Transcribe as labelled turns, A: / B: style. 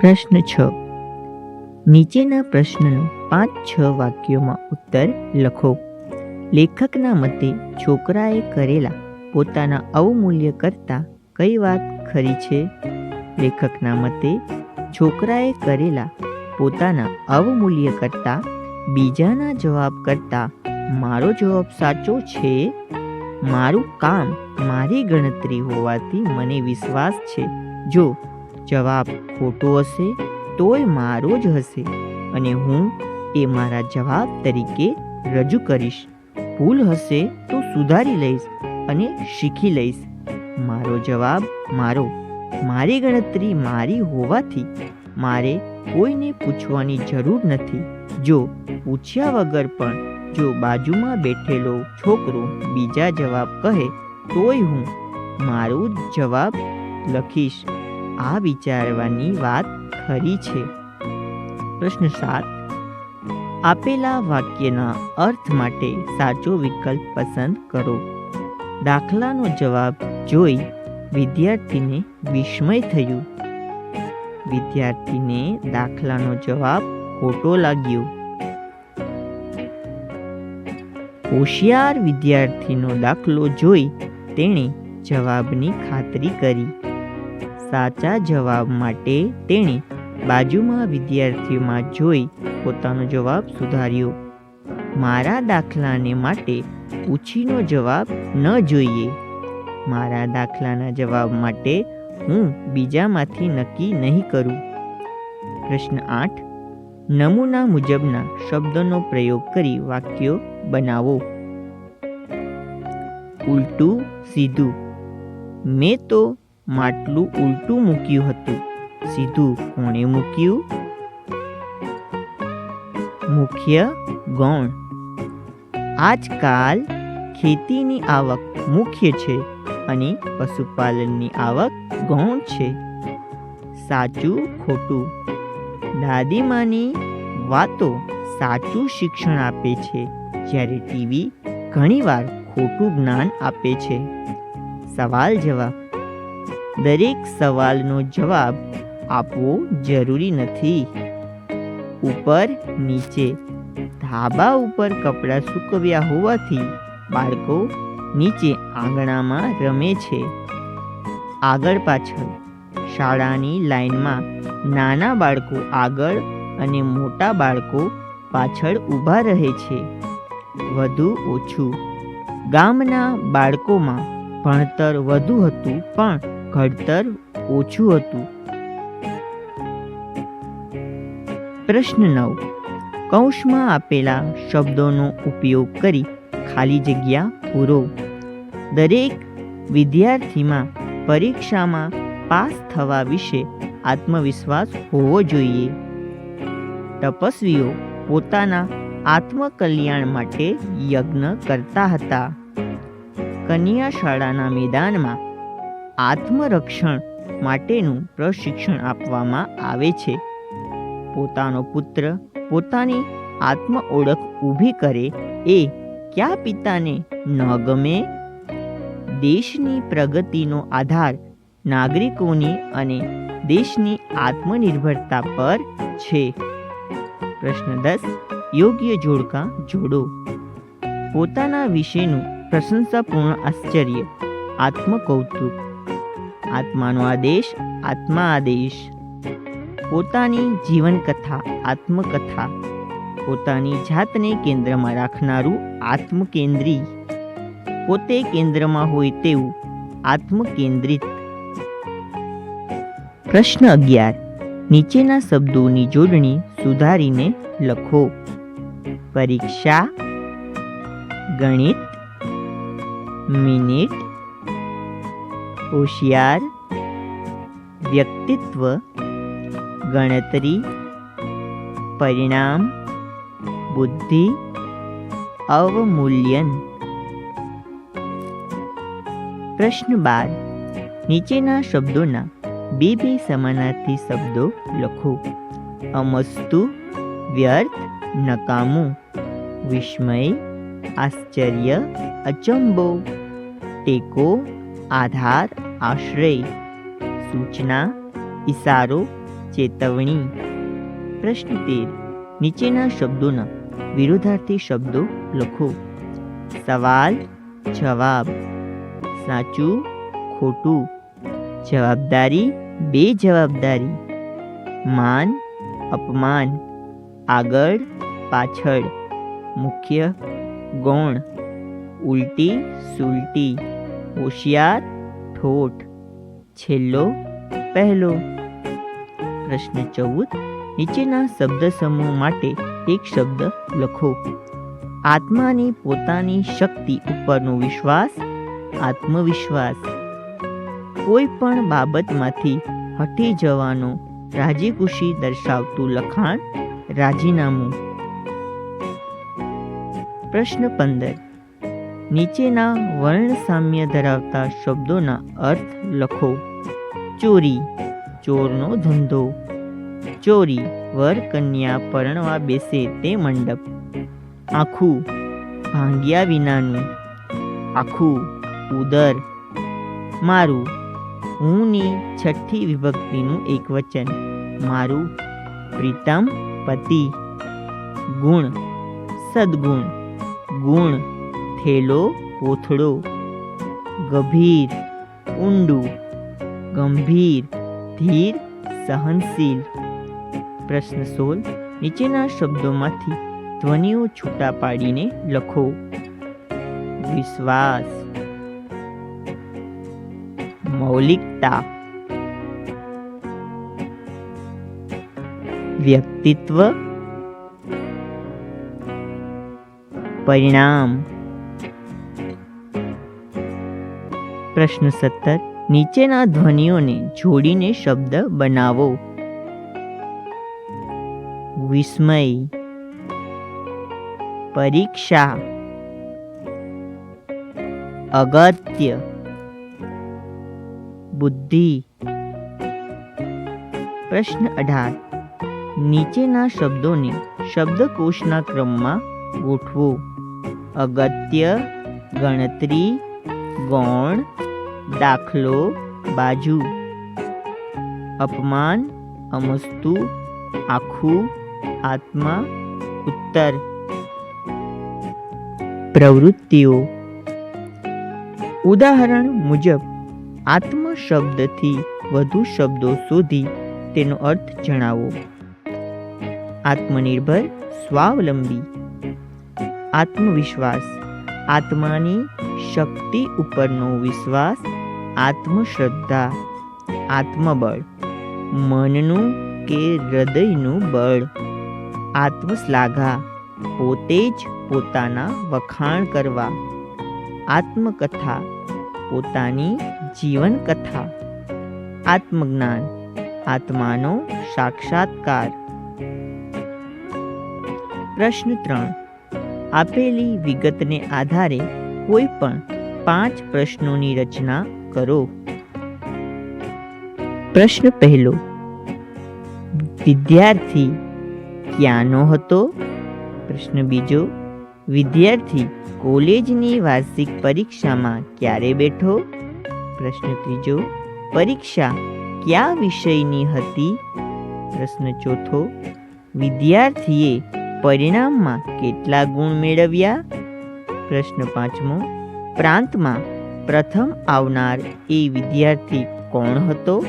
A: પ્રશ્ન છ. નીચેના પ્રશ્નનો પાંચ છ વાક્યોમાં ઉત્તર લખો. લેખકના મતે છોકરાએ કરેલા પોતાના અવમૂલ્ય કરતાં કઈ વાત ખરી છે? લેખકના મતે છોકરાએ કરેલા પોતાના અવમૂલ્ય કરતાં બીજાના જવાબ કરતાં મારો જવાબ સાચો છે? મારું કામ મારી ગણતરી હોવાથી મને વિશ્વાસ છે. જો જવાબ ખોટો હશે, તોય મારો જ હશે અને હું એ મારા જવાબ તરીકે રજૂ કરીશ. ભૂલ હશે તો સુધારી લઈશ અને શીખી લઈશ. મારો જવાબ મારો. મારી ગણતરી મારી હોવાથી મારે કોઈને પૂછવાની જરૂર નથી. જો પૂછ્યા વગર પણ જો બાજુમાં બેઠેલો છોકરો બીજા જવાબ કહે, તોય હું મારો જવાબ લખીશ. આ વિચારવાની વાત ખરી છે. પ્રશ્ન સાત. આપેલા વાક્યના અર્થ માટે સાચો વિકલ્પ પસંદ કરો. દાખલાનો જવાબ જોઈ વિદ્યાર્થીને વિસ્મય થયું. વિદ્યાર્થીને દાખલાનો જવાબ ખોટો લાગ્યો. હોશિયાર વિદ્યાર્થીનો દાખલો જોઈ તેણે જવાબની ખાતરી કરી. સાચા જવાબ માટે તેણે બાજુમાં વિદ્યાર્થીઓમાં જોઈ પોતાનો જવાબ સુધાર્યો. મારા દાખલાને માટે પૂછીનો જવાબ ન જોઈએ. મારા દાખલાના જવાબ માટે હું બીજામાંથી નક્કી નહીં કરું. પ્રશ્ન આઠ. નમૂના મુજબના શબ્દનો પ્રયોગ કરી વાક્યો બનાવો. ઉલટું સીધું. મેં તો માટલું ઉલટું મૂક્યું હતું. સીધું કોણે મૂક્યું? મુખ્ય ગૌણ. આજકાલ ખેતીની આવક મુખ્ય છે અને પશુપાલનની આવક ગૌણ છે. સાચું, ખોટું. દાદીમાની વાતો સાચું શિક્ષણ આપે છે, જ્યારે ટીવી ઘણીવાર ખોટું જ્ઞાન આપે છે. સવાલ જવાબ દરેક સવાલનો જવાબ આપવો જરૂરી નથી. ઉપર, નીચે, ધાબા ઉપર કપડાં સૂકવ્યા હોવાથી બાળકો નીચે આંગણામાં રમે છે. આગળ પાછળ, શાળાની લાઈનમાં નાના બાળકો આગળ અને મોટા બાળકો પાછળ ઊભા રહે છે. વધુ ઓછું, ગામના બાળકોમાં ભણતર વધુ હતું પણ ઘડતર ઓછું હતું. પ્રશ્ન નવ. કૌંસમાં આપેલા શબ્દોનો ઉપયોગ કરી ખાલી જગ્યા પૂરો. દરેક વિદ્યાર્થીમાં પરીક્ષામાં પાસ થવા વિશે આત્મવિશ્વાસ હોવો જોઈએ. તપસ્વીઓ પોતાના આત્મકલ્યાણ માટે યજ્ઞ કરતા હતા. કન્યા શાળાના મેદાનમાં આત્મરક્ષણ માટેનું પ્રશિક્ષણ આપવામાં આવે છે. પોતાનો પુત્ર પોતાની આત્મ ઓળખ ઊભી કરે એ ક્યાં પિતાને ન ગમે? દેશની પ્રગતિનો આધાર નાગરિકોની અને દેશની આત્મનિર્ભરતા પર છે. પ્રશ્ન દસ, યોગ્ય જોડકા જોડો. પોતાના વિશેનું પ્રશંસાપૂર્ણ આશ્ચર્ય, આત્મકૌતુક. આત્માનો આદેશ આત્મા આદેશ પોતાની જીવનકથા, આત્મકથા. પોતાની જાતને કેન્દ્રમાં રાખનારું આત્મકેન્દ્રી. પોતે કેન્દ્રમાં હોય તેવું આત્મકેન્દ્રિત. પ્રશ્ન અગિયાર. નીચેના શબ્દોની જોડણી સુધારીને લખો. પરીક્ષા, ગણિત, મિનિટ હોશિયાર, વ્યક્તિત્વ, ગણતરી, પરિણામ, બુદ્ધિ, અવમૂલ્યન. પ્રશ્ન બાર. નીચેના શબ્દોના બે બે સમાનાર્થી શબ્દો લખો. અમસ્તુ, વ્યર્થ, નકામું, વિસ્મય, આશ્ચર્ય, અચંબો, ટેકો આધાર, આશ્રય, સૂચના, ઇશારો, ચેતવણી. પ્રશ્ન તેર. નીચેના શબ્દોના વિરોધાર્થી શબ્દો લખો. સવાલ, જવાબ. સાચું, ખોટું. જવાબદારી, બે જવાબદારી. માન, અપમાન. આગળ, પાછળ. મુખ્ય, ગૌણ. ઉલટી, સુલટી. હોશિયાર ઠોઠ છેલ્લો પહેલો પ્રશ્ન ચૌદ નીચેના શબ્દ સમૂહ માટે એક શબ્દ લખો. આત્માની પોતાની શક્તિ ઉપરનો વિશ્વાસ, આત્મવિશ્વાસ. કોઈ પણ બાબતમાંથી હટી જવાનો રાજીખુશી દર્શાવતું લખાણ રાજીનામું. પ્રશ્ન પંદર નીચેના વર્ણ સામ્ય ધરાવતા શબ્દોના અર્થ લખો. ચોરી, ચોરનો ધંધો. ચોરી, વર કન્યા પરણવા બેસે તે મંડપ. આખું, ભાંગ્યા વિનાનું. આખું, ઉદર. મારું હુંની છઠ્ઠી વિભક્તિનું એક વચન. મારું, પ્રીતમ પતિ. ગુણ, સદગુણ. ગુણ થેલો કોથળો ગભીર, ઊંડું, ગંભીર, ધીર, સહનશીલ. પ્રશ્ન સોળ. નીચેના શબ્દોમાંથી ધ્વનિઓ છૂટા પાડીને લખો. વિશ્વાસ. મૌલિકતા. વ્યક્તિત્વ. પરિણામ. પ્રશ્ન સત્તર. નીચેના ધ્વનિઓને જોડીને શબ્દ બનાવો. વિસ્મય. પરીક્ષા. અગત્ય. બુદ્ધિ. પ્રશ્ન અઢાર. નીચેના શબ્દોને શબ્દકોશના ક્રમમાં ગોઠવો. અગત્ય, ગણતરી, ગૌણ દાખલો, બાજુ. અપમાન, અમસ્તુ, આખું, આત્મા, ઉત્તર. પ્રવૃત્તિઓ. ઉદાહરણ મુજબ આત્મ શબ્દથી વધુ શબ્દો શોધી તેનો અર્થ જણાવો. આત્મનિર્ભર, સ્વાવલંબી. આત્મવિશ્વાસ. આત્માની શક્તિ ઉપરનો વિશ્વાસ આત્મશ્રદ્ધા, આત્મબળ, મનનું કે હૃદયનું બળ. આત્મશ્લાઘા, પોતે જ પોતાના વખાણ કરવા. આત્મકથા, પોતાની જીવનકથા. આત્મજ્ઞાન, આત્માનો સાક્ષાત્કાર. પ્રશ્ન ત્રણ. આપેલી વિગતને આધારે કોઈ પણ પાંચ પ્રશ્નોની રચના કરો? પ્રશ્ન પહેલો. વિદ્યાર્થી ક્યાંનો હતો? પ્રશ્ન બીજો. વિદ્યાર્થી કોલેજની વાર્ષિક પરીક્ષામાં ક્યારે બેઠો? પ્રશ્ન ત્રીજો. પરીક્ષા કયા વિષયની હતી? પ્રશ્ન ચોથો. વિદ્યાર્થીએ પરિણામમાં કેટલા ગુણ મેળવ્યા? પ્રશ્ન પાંચમો. પ્રાંતમાં પ્રથમ આવનાર એ વિદ્યાર્થી કોણ હતો?